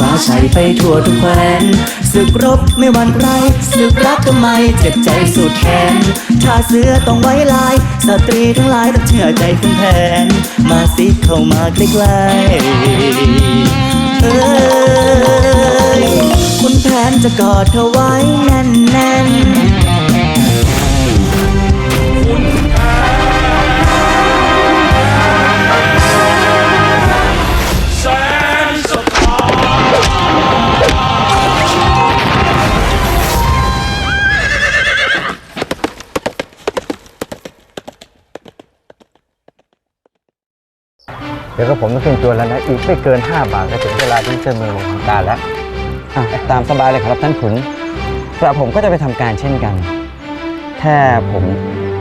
ฟ้าชัยไปทั่วทุกแคว้นศึกรบไม่หวั่นใครศึกรักทำไมเจ็บใจสุดแขนถ้าเสื้อต้องไว้ลาย สตรีทั้งหลายต้องเชื่อใจคุณแผน มาสิเข้ามาใกล้ๆเอ้ยคุณแผนจะกอดเธอไว้แน่นๆ ดี๋ยวก็ผมต้องขึ้นตัวแล้วนะ อีกไม่เกิน 5 บาทก็ถึงเวลาที่เจ้าเมืองลงทำการแล้วอะตามสบายเลยครับท่านขุนกระผมก็จะไปทำการเช่นกัน แค่ผม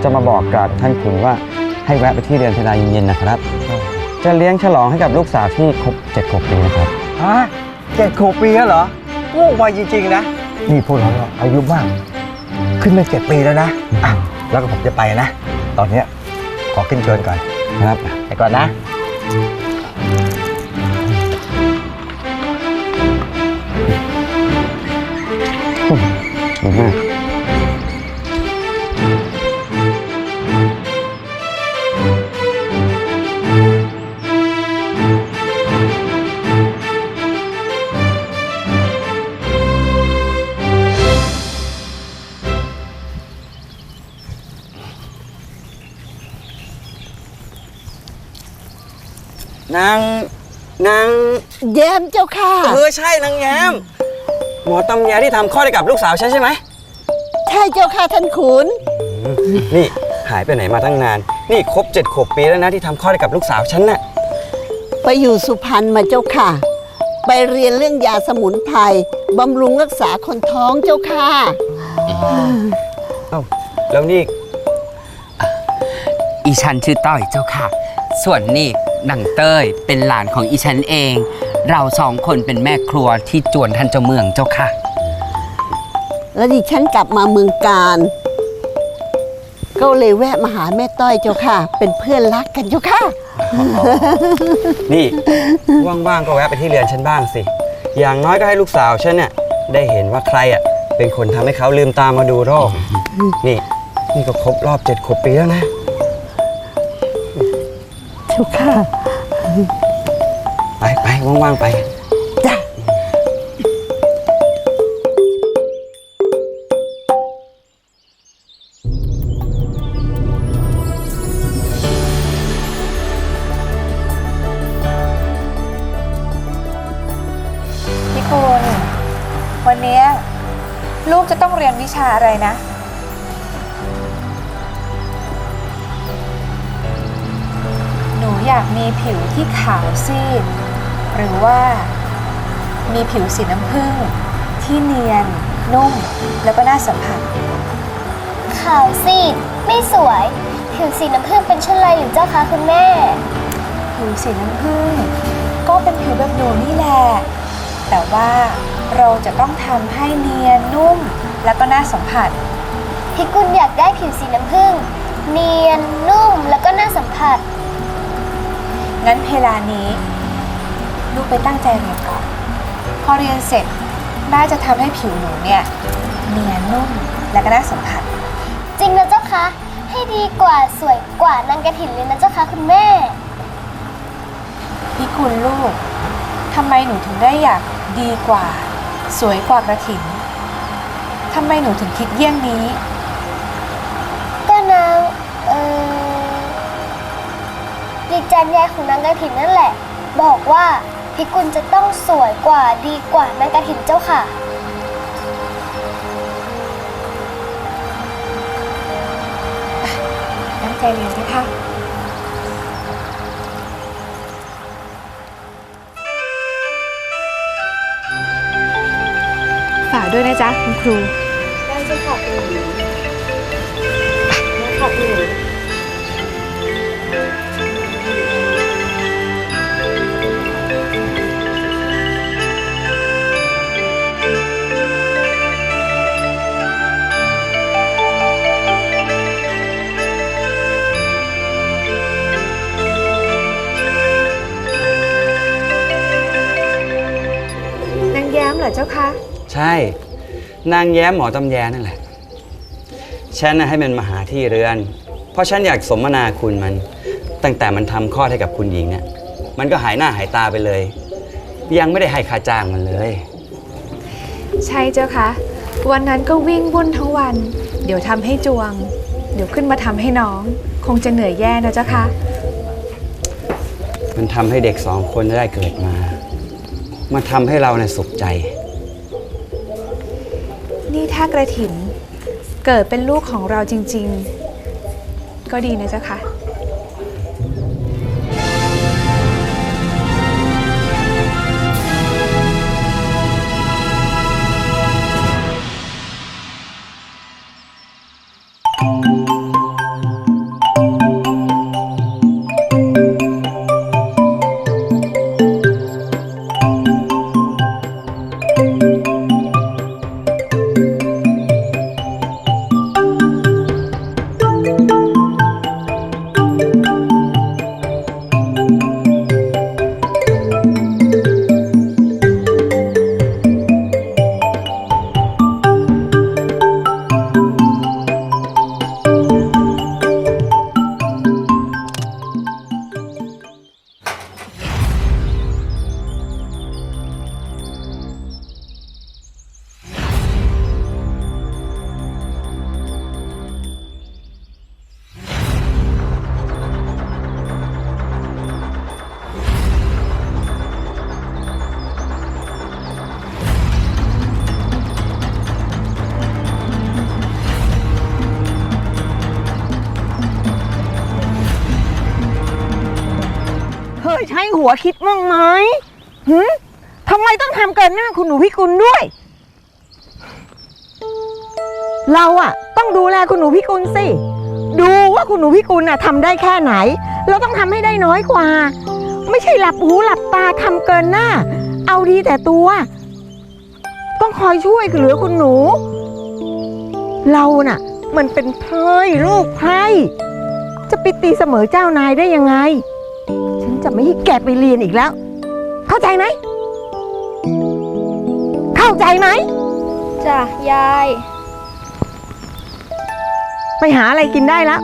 จะมาบอกกับท่านขุนว่าให้แวะไปที่เรือนเวลาเย็นๆนะครับ จะเลี้ยงฉลองให้กับลูกสาวที่ครบเจ็ดขวบปีนะครับ ฮะเจ็ดขวบปีแล้วเหรอโอ้วัยจริง ๆ นะ นี่พวกเราอายุมาก ขึ้นมาเจ็ดปีแล้วนะอะแล้วก็ผมจะไปนะ ตอนเนี้ยขอขึ้นเชิญก่อนครับ ไปก่อนนะ ดี มเจ้าค่ะ เออใช่นางแย้มหมอตำแยที่ทำคลอดให้กับลูกสาวฉันใช่ไหมใช่เจ้าค่ะท่านขุน นี่หายไปไหนมาตั้งนาน นี่ครบเจ็ดขวบปีแล้วนะที่ทำคลอดให้กับลูกสาวฉันน่ะไปอยู่สุพรรณมาเจ้าค่ะ ไปเรียนเรื่องยาสมุนไพรบำรุงรักษาคนท้องเจ้าค่ะ เอ้าแล้วนี่อีฉันชื่อต้อยเจ้าค่ะ ส่วนนี่ นังเต้ยเป็นหลานของอีฉันเอง เราสองคนเป็นแม่ครัวที่จวนท่านเจ้าเมืองเจ้าค่ะ แล้วดิฉันกลับมาเมืองการ ก็เลยแวะมาหาแม่ต้อยเจ้าค่ะ เป็นเพื่อนรักกันเจ้าค่ะ นี่ ว่างๆก็แวะไปที่เรือนฉันบ้างสิ อย่างน้อยก็ให้ลูกสาวฉันเนี่ยได้เห็นว่าใครอะเป็นคนทำให้เขาลืมตามาดูโรค นี่นี่ก็ครบรอบเจ็ดขวบปีแล้วนะเจ้าค่ะ ไปไปว่างๆไป จ้ะ พี่คุณ วันเนี้ยลูกจะต้องเรียนวิชาอะไรนะ อยากมีผิวที่ขาวซีด หรือว่ามีผิวสีน้ำผึ้งที่เนียน นุ่ม แล้วก็น่าสัมผัส ขาวซีด ไม่สวย ผิวสีน้ำผึ้งเป็นเช่นไรหรือเจ้าคะคุณแม่ ผิวสีน้ำผึ้งก็เป็นผิวแบบหนูนี่แหละ แต่ว่าเราจะต้องทำให้เนียนนุ่ม แล้วก็น่าสัมผัสพี่กุลอยากได้ผิวสีน้ำผึ้งเนียนนุ่มแล้วก็น่าสัมผัส งั้นเวลานี้ ลูกไปตั้งใจเรียนก่อน พอเรียนเสร็จแม่จะทำให้ผิวหนูเนี่ยเนียนนุ่มและก็น่าสัมผัส จริงนะเจ้าคะ ให้ดีกว่าสวยกว่านางกระถินเลยนะเจ้าคะคุณแม่ พี่คุณลูกททำไมหนูถึงได้อยากดีกว่า สวยกว่ากระถินทำไมหนูถึงคิดเยี่ยงนี้ ดีจันยายของนางกระถินนั่นแหละ บอกว่าพิกุลจะต้องสวยกว่าดีกว่านางกระถินเจ้าค่ะตั้งใจเรียนด้วยค่ะฝากด้วยนะจ๊ะคุณครู ได้เจ้าค่ะคุณหนูค่ เหรอเจ้าคะ ใช่ นางแย้มหมอตำแยนั่นแหละ ฉันน่ะให้มันมาหาที่เรือน เพราะฉันอยากสมนาคุณมัน ตั้งแต่มันทำคลอดให้กับคุณหญิงเนี่ย มันก็หายหน้าหายตาไปเลย ยังไม่ได้ให้ค่าจ้างมันเลย ใช่เจ้าคะ วันนั้นก็วิ่งวุ่นทั้งวัน เดี๋ยวทำให้จวง เดี๋ยวขึ้นมาทำให้น้อง คงจะเหนื่อยแย่นะเจ้าคะ มันทำให้เด็กสองคนได้เกิดมา มาทำให้เราเนี่ยสุขใจ นี่ถ้ากระถิน เกิดเป็นลูกของเราจริง ๆ ก็ดีนะเจ้าค่ะ ยใช้หัวคิดมั่งไหมหืมทำไมต้องทำเกินหน้าคุณหนูพิกุลด้วย เราอะต้องดูแลคุณหนูพิกุลสิ ดูว่าคุณหนูพิกุลน่ะทำได้แค่ไหน เราต้องทำให้ได้น้อยกว่า ไม่ใช่หลับหูหลับตาทำเกินหน้า เอาดีแต่ตัว ต้องคอยช่วยเหลือคุณหนู เราน่ะ มันเป็นไพร่ลูกไพร่จะไปตีเสมอเจ้านายได้ยังไง ฉันจะไม่ให้แกไปเรียนอีกแล้ว เข้าใจไหม เข้าใจไหม จ้ะยาย ไปหาอะไรกินได้แล้ว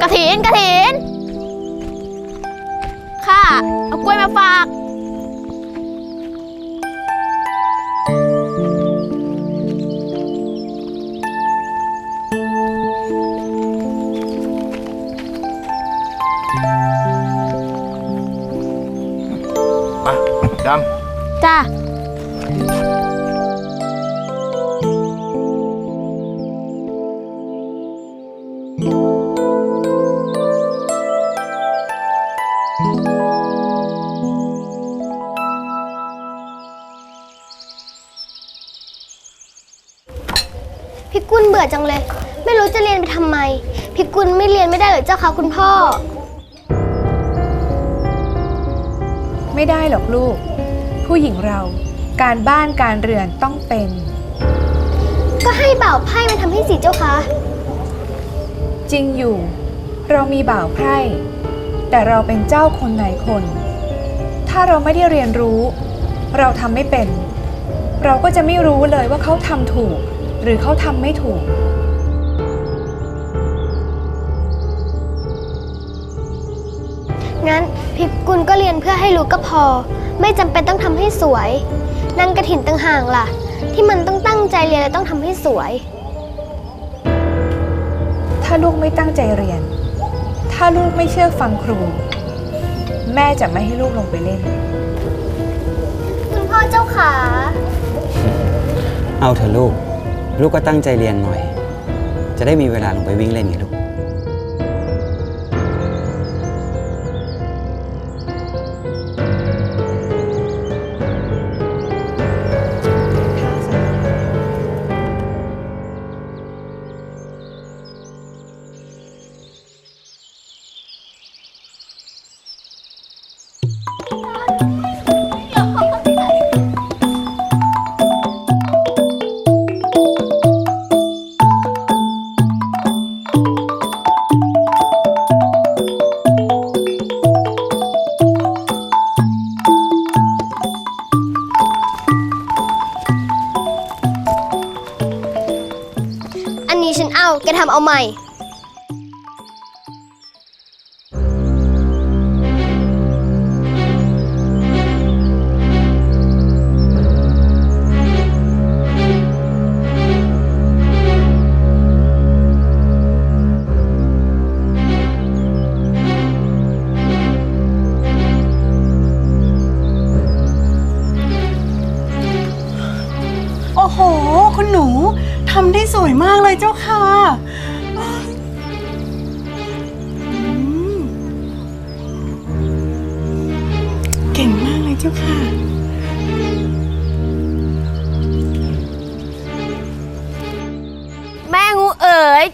กระถินกระถินค่ะเอากล้วยมาฝาก กุลเบื่อจังเลย ไม่รู้จะเรียนไปทำไมพี่กุลไม่เรียนไม่ได้เหรอเจ้าคะคุณพ่อ ไม่ได้หรอกลูก ผู้หญิงเราการบ้านการเรือนต้องเป็น ก็ให้บ่าวไพ่มาทำให้สิเจ้าคะ จริงอยู่ เรามีบ่าวไพร่ แต่เราเป็นเจ้าคนไหนคน ถ้าเราไม่ได้เรียนรู้ เราทำไม่เป็น เราก็จะไม่รู้เลยว่าเขาทำถูก หรือเขาทำไม่ถูก งั้นพิกุลก็เรียนเพื่อให้รู้ก็พอ ไม่จำเป็นต้องทำให้สวย นางกระถินต่างหากล่ะ ที่มันต้องตั้งใจเรียนและต้องทำให้สวย ถ้าลูกไม่ตั้งใจเรียน ถ้าลูกไม่เชื่อฟังครู แม่จะไม่ให้ลูกลงไปเล่น คุณพ่อเจ้าขา เอาเถอะลูก ลูกก็ตั้งใจเรียนหน่อย จะได้มีเวลาลงไปวิ่งเล่นไงลูก นี้ฉันเอาแกทำเอาใหม่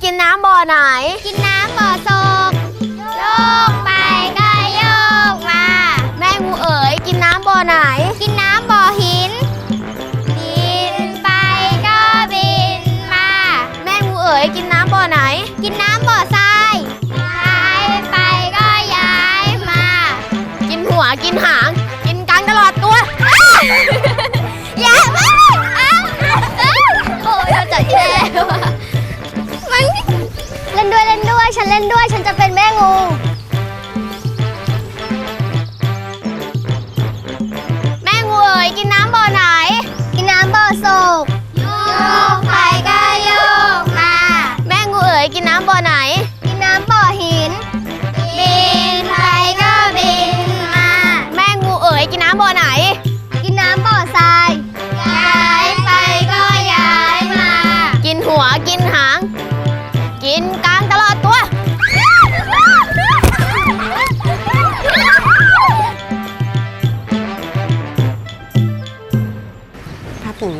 กินน้ำบ่อไหน กินน้ำบ่อโซ นด้วยฉันจะเป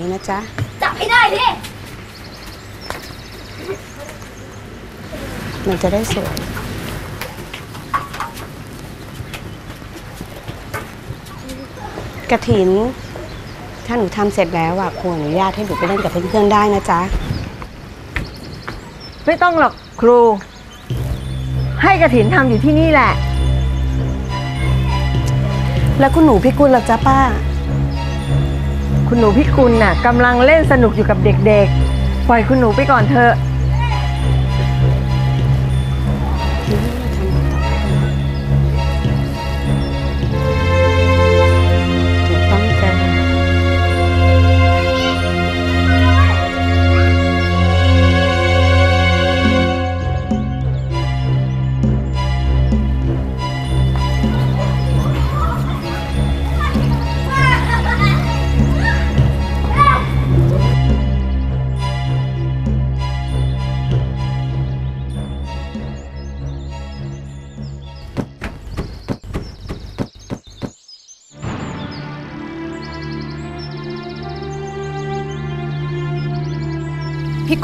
นี้นะจ๊ะ จับให้ได้ดิมันจะได้สวย กระถิน ถ้าหนูทำเสร็จแล้วอะครูอนุญาตให้หนูไปเล่นกับเพื่อนๆได้นะจ๊ะ ไม่ต้องหรอกครู ให้กระถินทำอยู่ที่นี่แหละ แล้วคุณหนูพี่กุลล่ะจ๊ะป้า คุณหนูพี่กุลน่ะกำลังเล่นสนุกอยู่กับเด็กๆ ปล่อยคุณหนูไปก่อนเถอะ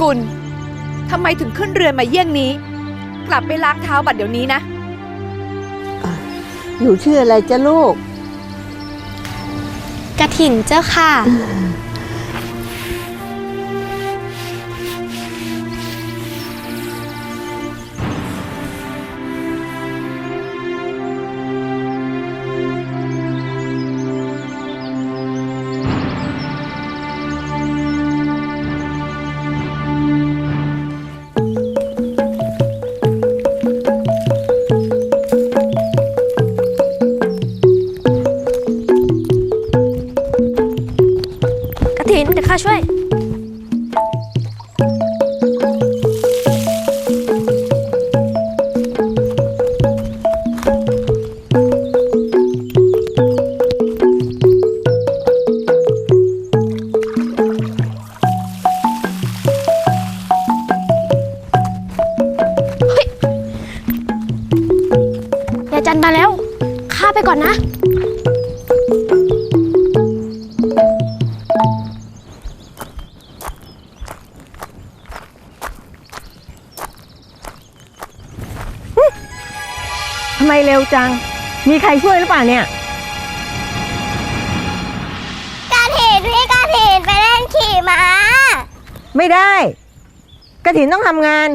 กุลทำไมถึงขึ้นเรือนมาเยี่ยงนี้ กลับไปล้างเท้าบัดเดี๋ยวนี้นะ หนูชื่ออะไรจ้ะลูก กระถิ่นเจ้าค่ะินเดี๋ยวข้าช่วย ไมเร็วจัง มีใครช่วยหรือเปล่าเนี่ยการเห็นพี่การเห็นไปเล่นขี่ม้า ไม่ได้ กระถินต้องทำงาน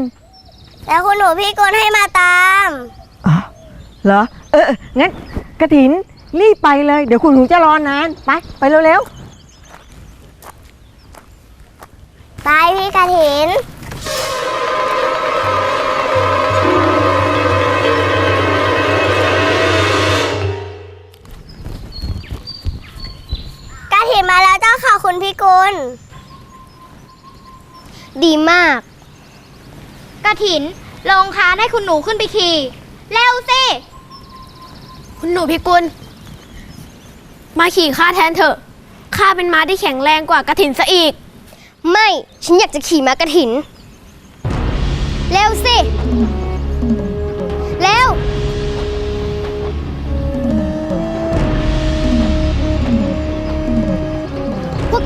แล้วคุณหนูพี่กุลให้มาตาม อ๋อเหรอเออเออ งั้นกระถินรีบไปเลย เดี๋ยวคุณหนูจะรอนาน ไป ไปเร็วไปพี่กระถิน ค่ะคุณพี่กุลดีมาก กระถิน ลงคานให้คุณหนูขึ้นไปขี่เร็วสิ คุณหนูพิกุล มาขี่ข้าแทนเถอะข้าเป็นม้าที่แข็งแรงกว่ากระถินซะอีก ไม่ ฉันอยากจะขี่ม้ากระถิน เร็วสิ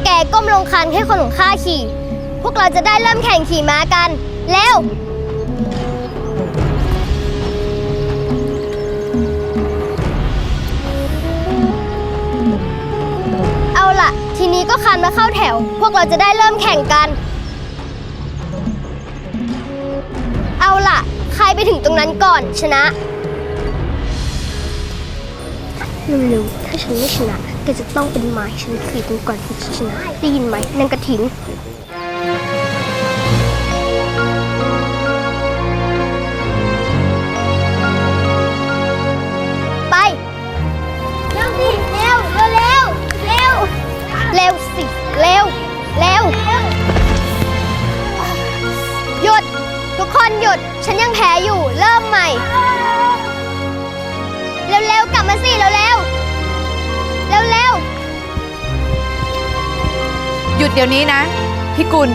แกก้มลงคันให้คนของข้าขี่ พวกเราจะได้เริ่มแข่งขี่ม้ากันเร็วเอาล่ะ ทีนี้ก็คันมาเข้าแถว พวกเราจะได้เริ่มแข่งกัน เอาล่ะ ใครไปถึงตรงนั้นก่อนชนะ เร็วๆถ้าฉันไม่ชนะ แกจะต้องเป็นไม้ฉันขี่กันก่อนที่จะชนะได้ยินไหมนางกระถินไปเร็วสิเร็วเร็วเร็วเร็วสิเร็วเร็วหยุด ทุกคนหยุด ฉันยังแพ้อยู่เริ่มใหม่ เร็วๆกลับมาสิเร็วๆ หยุดเดี๋ยวนี้นะ พี่กุล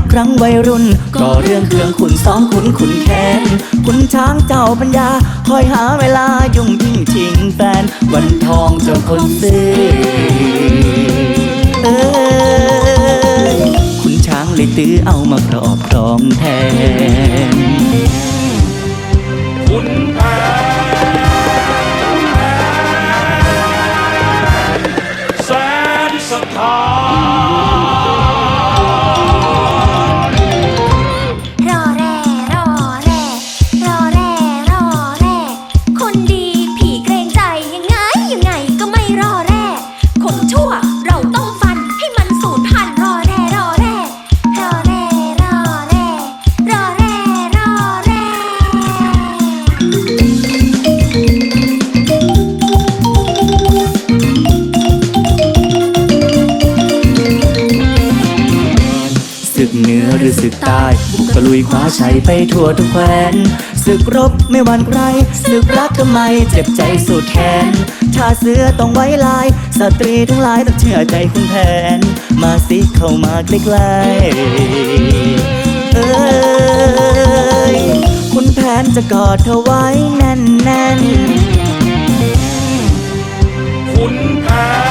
กครั้งวัยรุ่น ก็เรื่องเครื่องขุนซ้อมขุนขุนแค้นคุณช้างเจ้าปัญญา คอยหาเวลายุ่งยิ่งชิงแฟน วันทองจนคนซื้อเอยคุณช้างเลยตื้อเอามาครอบครองแทนขุนแผนแสนสถาน ไปทั่วทุกแคว้นศึกรบไม่หวั่นใครศึกรักทำไมเจ็บใจสุดแขนถ้าเสือต้องไว้ลาย สตรีทั้งหลายต้องเชื่อใจคุณแผน มาสิเข้ามาใกล้ๆเอ้ยคุณแผนจะกอดเธอไว้แน่นๆคุณแผน